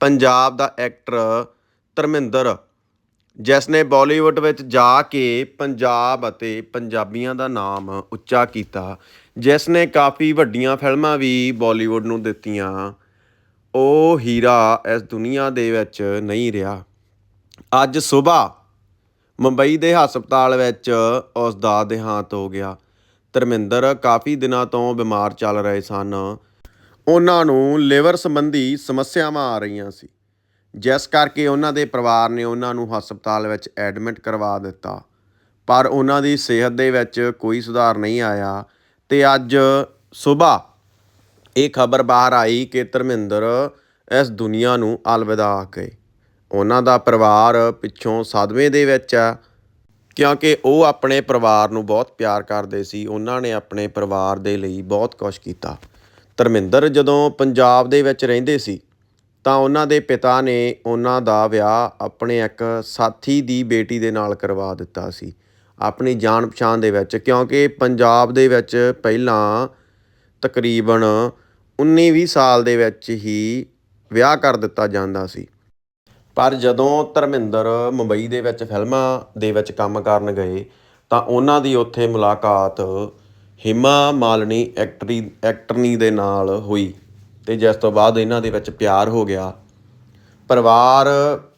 ਪੰਜਾਬ ਦਾ actor Dharmendra, ਜਿਸ ਨੇ ਬਾਲੀਵੁੱਡ ਵਿੱਚ ਜਾ ਕੇ ਪੰਜਾਬ ਅਤੇ ਪੰਜਾਬੀਆਂ ਦਾ ਨਾਮ ਉੱਚਾ ਕੀਤਾ, ਜਿਸ ਨੇ ਕਾਫੀ ਵੱਡੀਆਂ ਫਿਲਮਾਂ ਵੀ ਬਾਲੀਵੁੱਡ ਨੂੰ ਦਿੱਤੀਆਂ, ਉਹ ਹੀਰਾ ਇਸ ਦੁਨੀਆ ਦੇ ਵਿੱਚ ਨਹੀਂ ਰਿਹਾ। ਅੱਜ ਸਵੇਰ ਮੁੰਬਈ ਦੇ ਹਸਪਤਾਲ ਵਿੱਚ ਉਸ ਦਾ ਦੇਹਾਂਤ ਹੋ ਗਿਆ। ਧਰਮਿੰਦਰ ਕਾਫੀ ਦਿਨਾਂ ਤੋਂ ਬਿਮਾਰ ਚੱਲ ਰਹੇ ਸਨ। ਉਹਨਾਂ ਨੂੰ ਲਿਵਰ ਸੰਬੰਧੀ ਸਮੱਸਿਆਵਾਂ ਆ ਰਹੀਆਂ ਸੀ। ਜਿਸ ਕਰਕੇ ਉਹਨਾਂ ਦੇ ਪਰਿਵਾਰ ਨੇ ਉਹਨਾਂ ਨੂੰ ਹਸਪਤਾਲ ਵਿੱਚ ਐਡਮਿਟ ਕਰਵਾ ਦਿੱਤਾ। ਪਰ ਉਹਨਾਂ ਦੀ ਸਿਹਤ ਦੇ ਵਿੱਚ ਕੋਈ ਸੁਧਾਰ ਨਹੀਂ ਆਇਆ ਤੇ ਅੱਜ ਸਵੇਰ ਇਹ ਖਬਰ ਬਾਹਰ ਆਈ ਕਿ ਧਰਮਿੰਦਰ ਇਸ ਦੁਨੀਆ ਨੂੰ ਅਲਵਿਦਾ ਆ ਗਏ ਉਹਨਾਂ ਦਾ ਪਰਿਵਾਰ ਪਿੱਛੋਂ ਸਦਮੇ ਦੇ ਵਿੱਚ ਆ ਕਿਉਂਕਿ ਉਹ ਆਪਣੇ ਪਰਿਵਾਰ ਨੂੰ ਬਹੁਤ ਪਿਆਰ ਕਰਦੇ ਸੀ। ਉਹਨਾਂ ਨੇ ਆਪਣੇ ਪਰਿਵਾਰ ਦੇ ਲਈ ਬਹੁਤ ਕੁਝ ਕੀਤਾ। ਧਰਮਿੰਦਰ ਜਦੋਂ ਪੰਜਾਬ ਦੇ ਵਿੱਚ ਰਹਿੰਦੇ ਸੀ, ਤਾਂ ਉਹਨਾਂ ਦੇ ਪਿਤਾ ਨੇ ਉਹਨਾਂ ਦਾ ਵਿਆਹ ਆਪਣੇ ਇੱਕ ਸਾਥੀ ਦੀ ਬੇਟੀ ਦੇ ਨਾਲ ਕਰਵਾ ਦਿੱਤਾ ਸੀ, ਆਪਣੀ ਜਾਣ ਪਛਾਣ ਦੇ ਵਿੱਚ, ਕਿਉਂਕਿ ਪੰਜਾਬ ਦੇ ਵਿੱਚ ਪਹਿਲਾਂ ਤਕਰੀਬਨ 19-20 ਸਾਲ ਦੇ ਵਿੱਚ ਹੀ ਵਿਆਹ ਕਰ ਦਿੱਤਾ ਜਾਂਦਾ ਸੀ। ਪਰ ਜਦੋਂ ਧਰਮਿੰਦਰ ਮੁੰਬਈ ਦੇ ਵਿੱਚ ਫਿਲਮਾਂ ਦੇ ਵਿੱਚ ਕੰਮ ਕਰਨ ਗਏ, ਤਾਂ ਉਹਨਾਂ ਦੀ ਉੱਥੇ ਮੁਲਾਕਾਤ ਹਿਮਾ ਮਾਲਨੀ ਐਕਟਰੀ ਐਕਟਰਨੀ ਦੇ ਨਾਲ ਹੋਈ ਅਤੇ ਜਿਸ ਤੋਂ ਬਾਅਦ ਇਹਨਾਂ ਦੇ ਵਿੱਚ ਪਿਆਰ ਹੋ ਗਿਆ। ਪਰਿਵਾਰ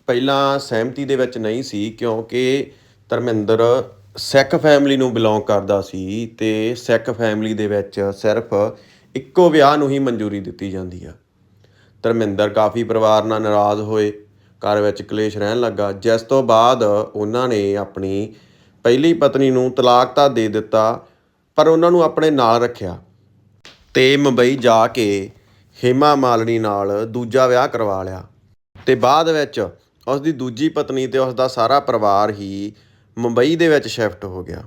ਪਹਿਲਾਂ ਸਹਿਮਤੀ ਦੇ ਵਿੱਚ ਨਹੀਂ ਸੀ ਕਿਉਂਕਿ ਧਰਮਿੰਦਰ ਸਿੱਖ ਫੈਮਿਲੀ ਨੂੰ ਬਿਲੋਂਗ ਕਰਦਾ ਸੀ ਅਤੇ ਸਿੱਖ ਫੈਮਿਲੀ ਦੇ ਵਿੱਚ ਸਿਰਫ ਇੱਕੋ ਵਿਆਹ ਨੂੰ ਹੀ ਮਨਜ਼ੂਰੀ ਦਿੱਤੀ ਜਾਂਦੀ ਆ। ਧਰਮਿੰਦਰ ਕਾਫੀ ਪਰਿਵਾਰ ਨਾਲ ਨਾਰਾਜ਼ ਹੋਏ, ਘਰ ਵਿੱਚ ਕਲੇਸ਼ ਰਹਿਣ ਲੱਗਾ। ਜਿਸ ਤੋਂ ਬਾਅਦ ਉਹਨਾਂ ਨੇ ਆਪਣੀ ਪਹਿਲੀ ਪਤਨੀ ਨੂੰ ਤਲਾਕ ਤਾਂ ਦੇ ਦਿੱਤਾ ਪਰ ਉਹਨਾਂ ਨੂੰ ਆਪਣੇ ਨਾਲ ਰੱਖਿਆ ਤੇ ਮੁੰਬਈ ਜਾ ਕੇ ਹੇਮਾ ਮਾਲਣੀ ਨਾਲ ਦੂਜਾ ਵਿਆਹ ਕਰਵਾ ਲਿਆ ਤੇ ਬਾਅਦ ਵਿੱਚ ਉਸ ਦੀ ਦੂਜੀ ਪਤਨੀ ਤੇ ਉਸ ਦਾ ਸਾਰਾ ਪਰਿਵਾਰ ਹੀ ਮੁੰਬਈ ਦੇ ਵਿੱਚ ਸ਼ਿਫਟ ਹੋ ਗਿਆ।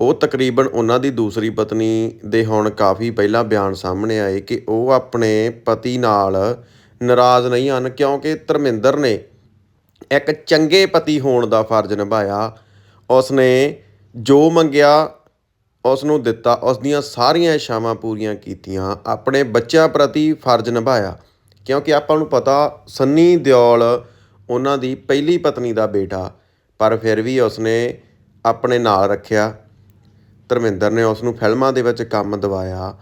ਉਹ ਤਕਰੀਬਨ ਉਹਨਾਂ ਦੀ ਦੂਸਰੀ ਪਤਨੀ ਦੇ ਹੁਣ ਕਾਫੀ ਪਹਿਲਾਂ ਬਿਆਨ ਸਾਹਮਣੇ ਆਏ ਕਿ ਉਹ ਆਪਣੇ ਪਤੀ ਨਾਲ ਨਾਰਾਜ਼ ਨਹੀਂ ਹਨ ਕਿਉਂਕਿ ਧਰਮਿੰਦਰ ਨੇ ਇੱਕ ਚੰਗੇ ਪਤੀ ਹੋਣ ਦਾ ਫਰਜ਼ ਨਿਭਾਇਆ। ਉਸਨੇ ਜੋ ਮੰਗਿਆ ਉਸ ਨੂੰ ਦਿੱਤਾ ਉਸ ਦੀਆਂ ਸਾਰੀਆਂ ਇੱਛਾਵਾਂ ਪੂਰੀਆਂ ਕੀਤੀਆਂ, ਆਪਣੇ ਬੱਚਿਆਂ ਪ੍ਰਤੀ ਫਰਜ਼ ਨਿਭਾਇਆ। ਕਿਉਂਕਿ ਆਪਾਂ ਨੂੰ ਪਤਾ, ਸੰਨੀ ਦਿਓਲ ਉਹਨਾਂ ਦੀ ਪਹਿਲੀ ਪਤਨੀ ਦਾ ਬੇਟਾ, ਪਰ ਫਿਰ ਵੀ ਉਸਨੇ ਆਪਣੇ ਨਾਲ ਰੱਖਿਆ। ਧਰਮਿੰਦਰ ਨੇ ਉਸ ਨੂੰ ਫਿਲਮਾਂ ਦੇ ਵਿੱਚ ਕੰਮ ਦਿਵਾਇਆ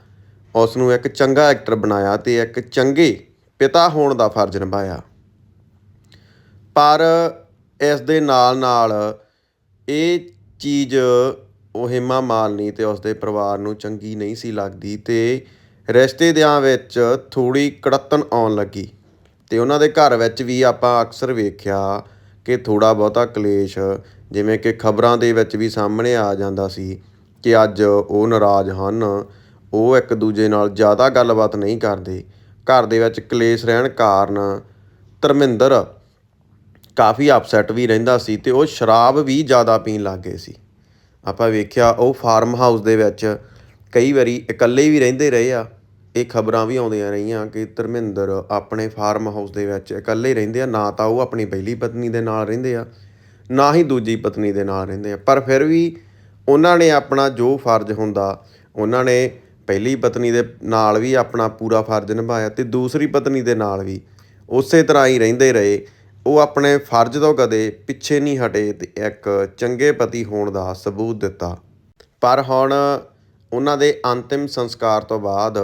ਉਸ ਨੂੰ ਇੱਕ ਚੰਗਾ ਐਕਟਰ ਬਣਾਇਆ ਤੇ ਇੱਕ ਚੰਗੇ ਪਿਤਾ ਹੋਣ ਦਾ ਫਰਜ਼ ਨਿਭਾਇਆ। ਪਰ ਇਸ ਦੇ ਨਾਲ ਨਾਲ ਇਹ ਚੀਜ਼ ਉਹ ਹੇਮਾ ਮਾਲਨੀ ਅਤੇ ਉਸਦੇ ਪਰਿਵਾਰ ਨੂੰ ਚੰਗੀ ਨਹੀਂ ਸੀ ਲੱਗਦੀ ਅਤੇ ਰਿਸ਼ਤੇਦਾਰਾਂ ਵਿੱਚ ਥੋੜ੍ਹੀ ਕੜੱਤਣ ਆਉਣ ਲੱਗੀ। ਅਤੇ ਉਹਨਾਂ ਦੇ ਘਰ ਵਿੱਚ ਵੀ ਆਪਾਂ ਅਕਸਰ ਵੇਖਿਆ ਕਿ ਥੋੜ੍ਹਾ ਬਹੁਤਾ ਕਲੇਸ਼, ਜਿਵੇਂ ਕਿ ਖਬਰਾਂ ਦੇ ਵਿੱਚ ਵੀ ਸਾਹਮਣੇ ਆ ਜਾਂਦਾ ਸੀ ਕਿ ਅੱਜ ਉਹ ਨਾਰਾਜ਼ ਹਨ। ਉਹ ਇੱਕ ਦੂਜੇ ਨਾਲ ਜ਼ਿਆਦਾ ਗੱਲਬਾਤ ਨਹੀਂ ਕਰਦੇ। ਘਰ ਦੇ ਵਿੱਚ ਕਲੇਸ਼ ਰਹਿਣ ਕਾਰਨ ਧਰਮਿੰਦਰ ਕਾਫੀ ਅਪਸੈਟ ਵੀ ਰਹਿੰਦਾ ਸੀ ਅਤੇ ਉਹ ਸ਼ਰਾਬ ਵੀ ਜ਼ਿਆਦਾ ਪੀਣ ਲੱਗ ਗਏ ਸੀ। ਆਪਾਂ ਵੇਖਿਆ ਉਹ ਫਾਰਮ ਹਾਊਸ ਦੇ ਵਿੱਚ ਕਈ ਵਾਰੀ ਇਕੱਲੇ ਵੀ ਰਹਿੰਦੇ ਰਹੇ ਆ। ਇਹ ਖਬਰਾਂ ਵੀ ਆਉਂਦੀਆਂ ਰਹੀਆਂ ਕਿ ਧਰਮਿੰਦਰ ਆਪਣੇ ਫਾਰਮ ਹਾਊਸ ਦੇ ਵਿੱਚ ਇਕੱਲੇ ਰਹਿੰਦੇ ਆ, ਨਾ ਤਾਂ ਉਹ ਆਪਣੀ ਪਹਿਲੀ ਪਤਨੀ ਦੇ ਨਾਲ ਰਹਿੰਦੇ ਆ, ਨਾ ਹੀ ਦੂਜੀ ਪਤਨੀ ਦੇ ਨਾਲ ਰਹਿੰਦੇ ਆ। ਪਰ ਫਿਰ ਵੀ ਉਹਨਾਂ ਨੇ ਆਪਣਾ ਜੋ ਫਰਜ਼ ਹੁੰਦਾ, ਉਹਨਾਂ ਨੇ ਪਹਿਲੀ ਪਤਨੀ ਦੇ ਨਾਲ ਵੀ ਆਪਣਾ ਪੂਰਾ ਫਰਜ਼ ਨਿਭਾਇਆ ਤੇ ਦੂਸਰੀ ਪਤਨੀ ਦੇ ਨਾਲ ਵੀ। ਉਸੇ ਤਰ੍ਹਾਂ ਹੀ ਰਹਿੰਦੇ ਰਹੇ। ਉਹ ਆਪਣੇ ਫਰਜ਼ ਤੋਂ ਕਦੇ ਪਿੱਛੇ ਨਹੀਂ ਹਟੇ ਅਤੇ ਇੱਕ ਚੰਗੇ ਪਤੀ ਹੋਣ ਦਾ ਸਬੂਤ ਦਿੱਤਾ। ਪਰ ਹੁਣ ਉਹਨਾਂ ਦੇ ਅੰਤਿਮ ਸੰਸਕਾਰ ਤੋਂ ਬਾਅਦ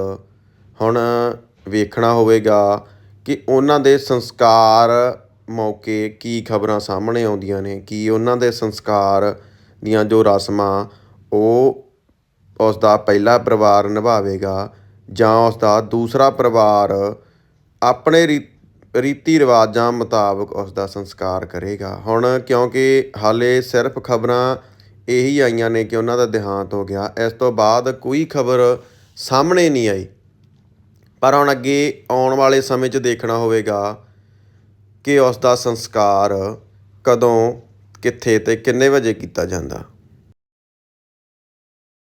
ਹੁਣ ਵੇਖਣਾ ਹੋਵੇਗਾ ਕਿ ਉਹਨਾਂ ਦੇ ਸੰਸਕਾਰ ਮੌਕੇ ਕੀ ਖਬਰਾਂ ਸਾਹਮਣੇ ਆਉਂਦੀਆਂ ਨੇ, ਕੀ ਉਹਨਾਂ ਦੇ ਸੰਸਕਾਰ ਦੀਆਂ ਜੋ ਰਸਮਾਂ ਉਹ ਉਸ ਦਾ ਪਹਿਲਾ ਪਰਿਵਾਰ ਨਿਭਾਵੇਗਾ ਜਾਂ ਉਸ ਦਾ ਦੂਸਰਾ ਪਰਿਵਾਰ ਆਪਣੇ ਰੀ ਰੀਤੀ ਰਿਵਾਜਾਂ ਮੁਤਾਬਕ ਉਸ ਦਾ ਸੰਸਕਾਰ ਕਰੇਗਾ। ਹੁਣ ਕਿਉਂਕਿ ਹਾਲੇ ਸਿਰਫ ਖਬਰਾਂ ਇਹੀ ਆਈਆਂ ਨੇ ਕਿ ਉਹਨਾਂ ਦਾ ਦੇਹਾਂਤ ਹੋ ਗਿਆ, ਇਸ ਤੋਂ ਬਾਅਦ ਕੋਈ ਖਬਰ ਸਾਹਮਣੇ ਨਹੀਂ ਆਈ। ਪਰ ਹੁਣ ਅੱਗੇ ਆਉਣ ਵਾਲੇ ਸਮੇਂ 'ਚ ਦੇਖਣਾ ਹੋਵੇਗਾ ਕਿ ਉਸ ਦਾ ਸੰਸਕਾਰ ਕਦੋਂ, ਕਿੱਥੇ ਤੇ ਕਿੰਨੇ ਵਜੇ ਕੀਤਾ ਜਾਂਦਾ।